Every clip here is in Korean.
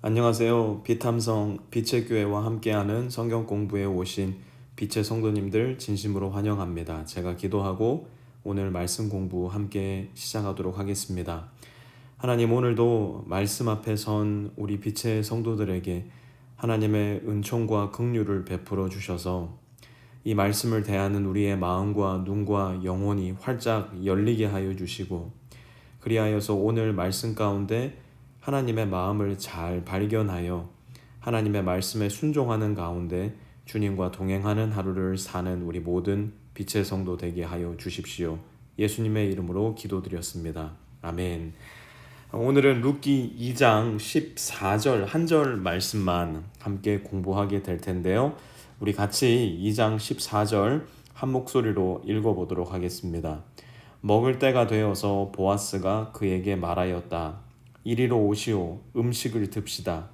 안녕하세요. 비탐성 빛의 교회와 함께하는 성경 공부에 오신 빛의 성도님들 진심으로 환영합니다. 제가 기도하고 오늘 말씀 공부 함께 시작하도록 하겠습니다. 하나님 오늘도 말씀 앞에 선 우리 빛의 성도들에게 하나님의 은총과 긍휼을 베풀어 주셔서 이 말씀을 대하는 우리의 마음과 눈과 영혼이 활짝 열리게 하여 주시고 그리하여서 오늘 말씀 가운데 하나님의 마음을 잘 발견하여 하나님의 말씀에 순종하는 가운데 주님과 동행하는 하루를 사는 우리 모든 빛의 성도 되게 하여 주십시오. 예수님의 이름으로 기도드렸습니다. 아멘. 오늘은 룻기 2장 14절 한 절 말씀만 함께 공부하게 될 텐데요. 우리 같이 2장 14절 한 목소리로 읽어보도록 하겠습니다. 먹을 때가 되어서 보아스가 그에게 말하였다. 이리로 오시오. 음식을 듭시다.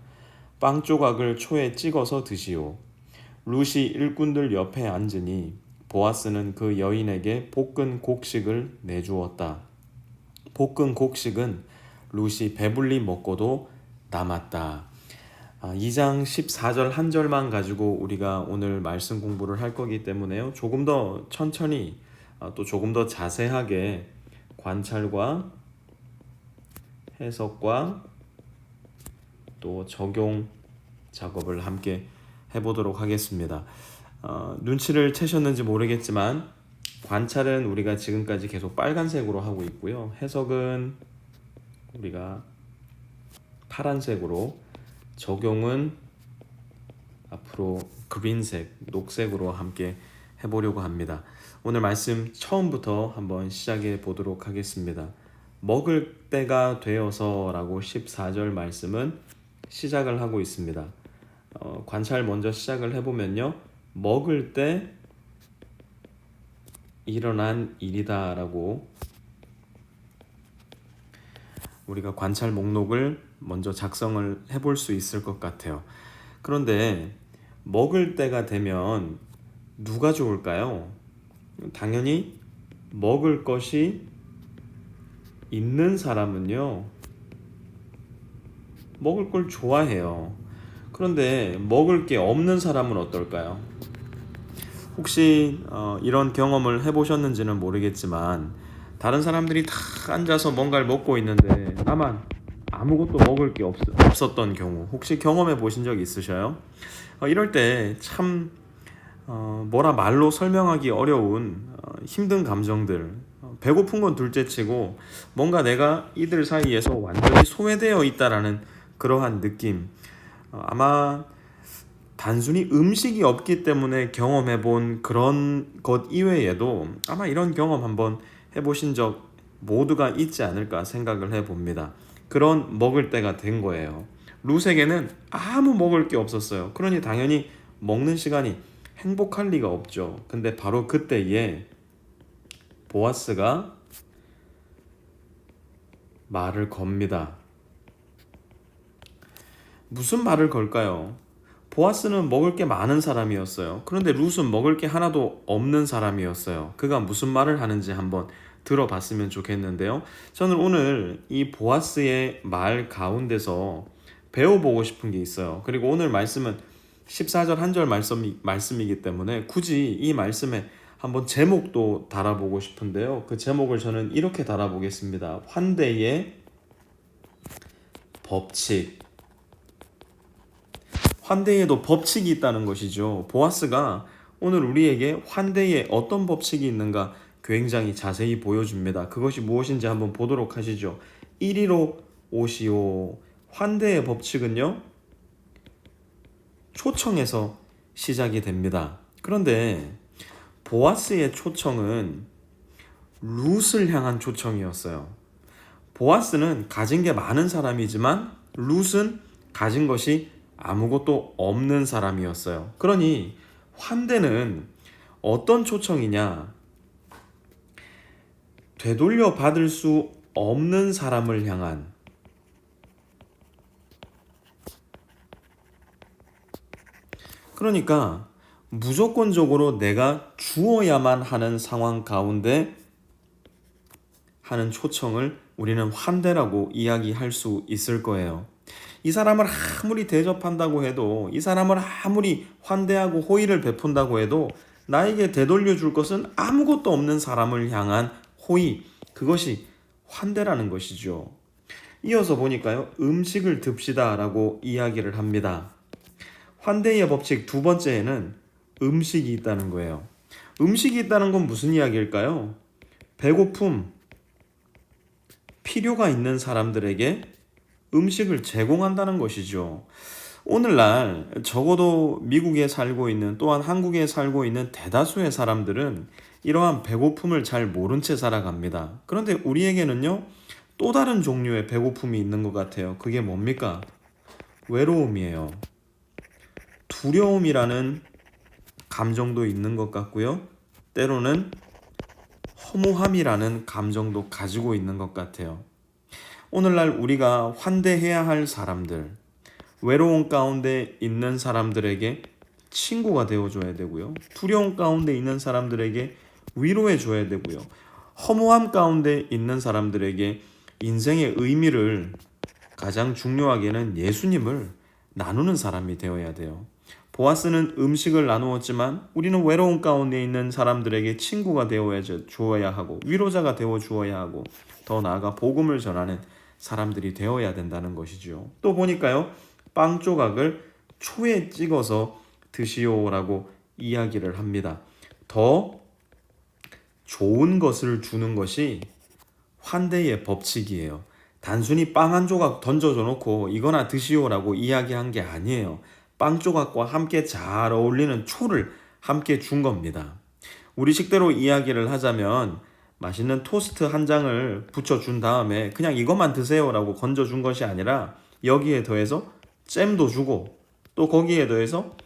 빵 조각을 초에 찍어서 드시오. 루시 일꾼들 옆에 앉으니 보아스는 그 여인에게 볶은 곡식을 내주었다. 볶은 곡식은 루시 배불리 먹고도 남았다. 2장 14절 한 절만 가지고 우리가 오늘 말씀 공부를 할 거기 때문에요. 조금 더 천천히 아, 또 조금 더 자세하게 관찰과 해석과 또 적용 작업을 함께 해보도록 하겠습니다. 어, 눈치를 채셨는지 모르겠지만 관찰은 우리가 지금까지 계속 빨간색으로 하고 있고요. 해석은 우리가 파란색으로 적용은 앞으로 그린색, 녹색으로 함께 해보려고 합니다. 오늘 말씀 처음부터 한번 시작해 보도록 하겠습니다. 먹을 때가 되어서라고 14절 말씀은 시작을 하고 있습니다. 어, 관찰 먼저 시작을 해보면요. 먹을 때 일어난 일이다라고 우리가 관찰 목록을 먼저 작성을 해볼 수 있을 것 같아요. 그런데 먹을 때가 되면 누가 좋을까요? 당연히 먹을 것이 있는 사람은요, 먹을 걸 좋아해요. 그런데 먹을 게 없는 사람은 어떨까요? 혹시 어, 이런 경험을 해보셨는지는 모르겠지만 다른 사람들이 다 앉아서 뭔가를 먹고 있는데 나만 아무것도 먹을 게 없, 없었던 경우 혹시 경험해 보신 적 있으셔요? 어, 이럴 때참 어, 뭐라 말로 설명하기 어려운 어, 힘든 감정들 배고픈 건 둘째치고 뭔가 내가 이들 사이에서 완전히 소외되어 있다라는 그러한 느낌 어, 아마 단순히 음식이 없기 때문에 경험해 본 그런 것 이외에도 아마 이런 경험 한번 해보신 적 모두가 있지 않을까 생각을 해봅니다. 그런 먹을 때가 된 거예요. 루세게는 아무 먹을 게 없었어요. 그러니 당연히 먹는 시간이 행복할 리가 없죠. 근데 바로 그때에 보아스가 말을 겁니다. 무슨 말을 걸까요? 보아스는 먹을 게 많은 사람이었어요. 그런데 룻은 먹을 게 하나도 없는 사람이었어요. 그가 무슨 말을 하는지 한번 들어봤으면 좋겠는데요. 저는 오늘 이 보아스의 말 가운데서 배워보고 싶은 게 있어요. 그리고 오늘 말씀은 14절 한 절 말씀, 말씀이기 때문에 굳이 이 말씀에 한번 제목도 달아보고 싶은데요. 그 제목을 저는 이렇게 달아보겠습니다. 환대의 법칙. 환대에도 법칙이 있다는 것이죠. 보아스가 오늘 우리에게 환대에 어떤 법칙이 있는가 굉장히 자세히 보여줍니다. 그것이 무엇인지 한번 보도록 하시죠. 1위로 오시오. 환대의 법칙은요, 초청에서 시작이 됩니다. 그런데 보아스의 초청은 룻을 향한 초청이었어요. 보아스는 가진 게 많은 사람이지만 룻은 가진 것이 아무것도 없는 사람이었어요. 그러니 환대는 어떤 초청이냐? 되돌려 받을 수 없는 사람을 향한 그러니까 무조건적으로 내가 주어야만 하는 상황 가운데 하는 초청을 우리는 환대라고 이야기할 수 있을 거예요. 이 사람을 아무리 대접한다고 해도 이 사람을 아무리 환대하고 호의를 베푼다고 해도 나에게 되돌려 줄 것은 아무것도 없는 사람을 향한 호의 그것이 환대라는 것이죠. 이어서 보니까요. 음식을 듭시다라고 이야기를 합니다. 환대의 법칙 두 번째에는 음식이 있다는 거예요. 음식이 있다는 건 무슨 이야기일까요? 배고픔, 필요가 있는 사람들에게 음식을 제공한다는 것이죠. 오늘날 적어도 미국에 살고 있는 또한 한국에 살고 있는 대다수의 사람들은 이러한 배고픔을 잘 모른 채 살아갑니다. 그런데 우리에게는요, 또 다른 종류의 배고픔이 있는 것 같아요. 그게 뭡니까? 외로움이에요. 두려움이라는 감정도 있는 것 같고요. 때로는 허무함이라는 감정도 가지고 있는 것 같아요. 오늘날 우리가 환대해야 할 사람들, 외로움 가운데 있는 사람들에게 친구가 되어줘야 되고요. 두려움 가운데 있는 사람들에게 위로해줘야 되고요. 허무함 가운데 있는 사람들에게 인생의 의미를 가장 중요하게는 예수님을 나누는 사람이 되어야 돼요. 보아스는 음식을 나누었지만 우리는 외로움 가운데 있는 사람들에게 친구가 되어 주어야 하고 위로자가 되어 주어야 하고 더 나아가 복음을 전하는 사람들이 되어야 된다는 것이죠. 또 보니까요. 빵 조각을 초에 찍어서 드시오라고 이야기를 합니다. 더 좋은 것을 주는 것이 환대의 법칙이에요. 단순히 빵 한 조각 던져줘 놓고 이거나 드시오라고 이야기한 게 아니에요. 빵 조각과 함께 잘 어울리는 초를 함께 준 겁니다. 우리 식대로 이야기를 하자면 맛있는 토스트 한 장을 붙여준 다음에 그냥 이것만 드세요라고 건져준 것이 아니라 여기에 더해서 잼도 주고 또 거기에 더해서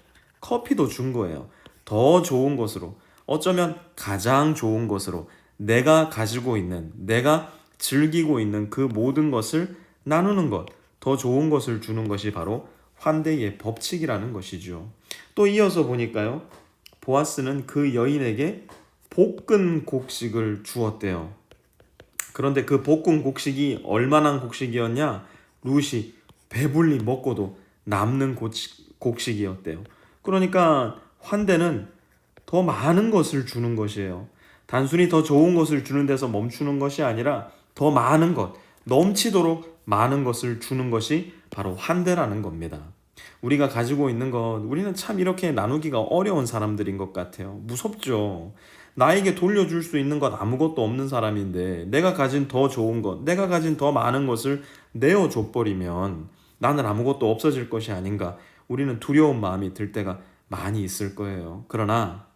커피도 준 거예요. 더 좋은 것으로 어쩌면 가장 좋은 것으로 내가 가지고 있는 내가 즐기고 있는 그 모든 것을 나누는 것, 더 좋은 것을 주는 것이 바로 환대의 법칙이라는 것이죠. 또 이어서 보니까요. 보아스는 그 여인에게 볶은 곡식을 주었대요. 그런데 그 볶은 곡식이 얼마나 곡식이었냐? 루시 배불리 먹고도 남는 곡식이었대요. 그러니까 환대는 더 많은 것을 주는 것이에요. 단순히 더 좋은 것을 주는 데서 멈추는 것이 아니라 더 많은 것, 넘치도록 많은 것을 주는 것이 바로 환대라는 겁니다. 우리가 가지고 있는 것, 우리는 참 이렇게 나누기가 어려운 사람들인 것 같아요. 무섭죠. 나에게 돌려줄 수 있는 것 아무것도 없는 사람인데, 내가 가진 더 좋은 것, 내가 가진 더 많은 것을 내어줘 버리면 나는 아무것도 없어질 것이 아닌가. 우리는 두려운 마음이 들 때가 많이 있을 거예요. 그러나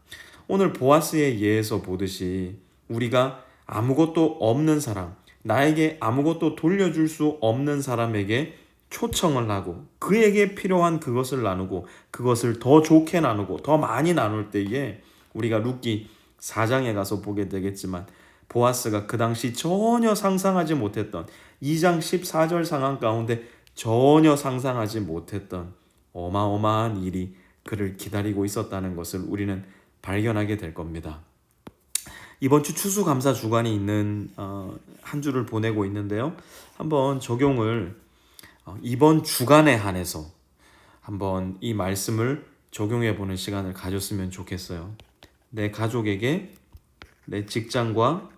오늘 보아스의 예에서 보듯이 우리가 아무것도 없는 사람, 나에게 아무것도 돌려줄 수 없는 사람에게 초청을 하고 그에게 필요한 그것을 나누고 그것을 더 좋게 나누고 더 많이 나눌 때에 우리가 룻기 4장에 가서 보게 되겠지만 보아스가 그 당시 전혀 상상하지 못했던 2장 14절 상황 가운데 전혀 상상하지 못했던 어마어마한 일이 그를 기다리고 있었다는 것을 우리는 발견하게 될 겁니다. 이번 주 추수감사 주간이 있는 어, 한 주를 보내고 있는데요. 한번 적용을 어, 이번 주간에 한해서 한번 이 말씀을 적용해 보는 시간을 가졌으면 좋겠어요. 내 가족에게 내 직장과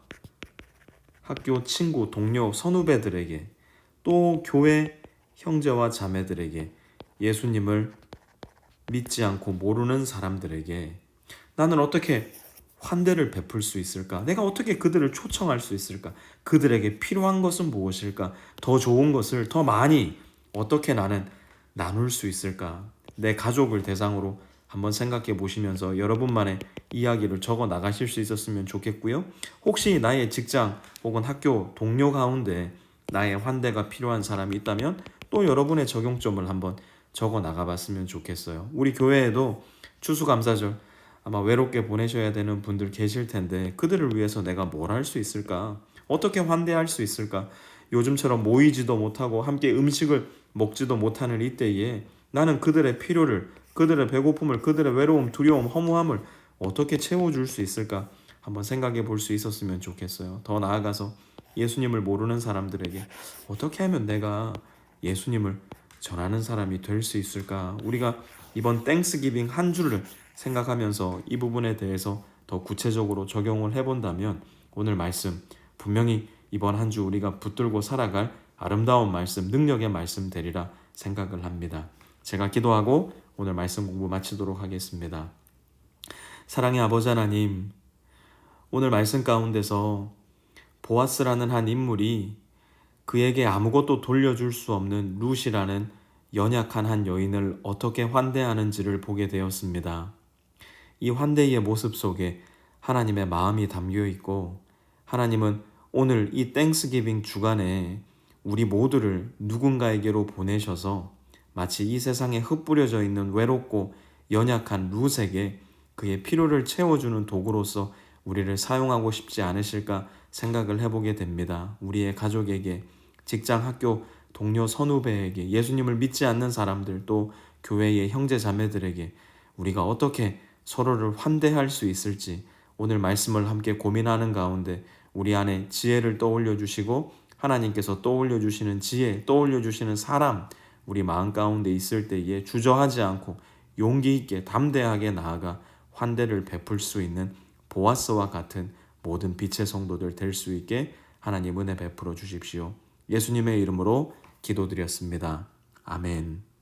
학교 친구, 동료, 선후배들에게 또 교회 형제와 자매들에게 예수님을 믿지 않고 모르는 사람들에게 나는 어떻게 환대를 베풀 수 있을까? 내가 어떻게 그들을 초청할 수 있을까? 그들에게 필요한 것은 무엇일까? 더 좋은 것을 더 많이 어떻게 나는 나눌 수 있을까? 내 가족을 대상으로 한번 생각해 보시면서 여러분만의 이야기를 적어 나가실 수 있었으면 좋겠고요. 혹시 나의 직장 혹은 학교 동료 가운데 나의 환대가 필요한 사람이 있다면 또 여러분의 적용점을 한번 적어 나가봤으면 좋겠어요. 우리 교회에도 추수감사절 아마 외롭게 보내셔야 되는 분들 계실 텐데 그들을 위해서 내가 뭘 할 수 있을까? 어떻게 환대할 수 있을까? 요즘처럼 모이지도 못하고 함께 음식을 먹지도 못하는 이때에 나는 그들의 필요를, 그들의 배고픔을, 그들의 외로움, 두려움, 허무함을 어떻게 채워줄 수 있을까? 한번 생각해 볼 수 있었으면 좋겠어요. 더 나아가서 예수님을 모르는 사람들에게 어떻게 하면 내가 예수님을 전하는 사람이 될 수 있을까? 우리가 이번 땡스기빙 한 주를 생각하면서 이 부분에 대해서 더 구체적으로 적용을 해본다면 오늘 말씀 분명히 이번 한 주 우리가 붙들고 살아갈 아름다운 말씀, 능력의 말씀 되리라 생각을 합니다. 제가 기도하고 오늘 말씀 공부 마치도록 하겠습니다. 사랑의 아버지 하나님, 오늘 말씀 가운데서 보아스라는 한 인물이 그에게 아무것도 돌려줄 수 없는 룻이라는 연약한 한 여인을 어떻게 환대하는지를 보게 되었습니다. 이 환대의 모습 속에 하나님의 마음이 담겨 있고 하나님은 오늘 이 땡스기빙 주간에 우리 모두를 누군가에게로 보내셔서 마치 이 세상에 흩뿌려져 있는 외롭고 연약한 룻에게 그의 필요를 채워주는 도구로서 우리를 사용하고 싶지 않으실까 생각을 해보게 됩니다. 우리의 가족에게, 직장, 학교, 동료, 선후배에게, 예수님을 믿지 않는 사람들, 또 교회의 형제 자매들에게 우리가 어떻게 서로를 환대할 수 있을지 오늘 말씀을 함께 고민하는 가운데 우리 안에 지혜를 떠올려 주시고 하나님께서 떠올려 주시는 지혜, 떠올려 주시는 사람 우리 마음 가운데 있을 때에 주저하지 않고 용기 있게 담대하게 나아가 환대를 베풀 수 있는 보아스와 같은 모든 빛의 성도들 될 수 있게 하나님 은혜 베풀어 주십시오. 예수님의 이름으로 기도드렸습니다. 아멘.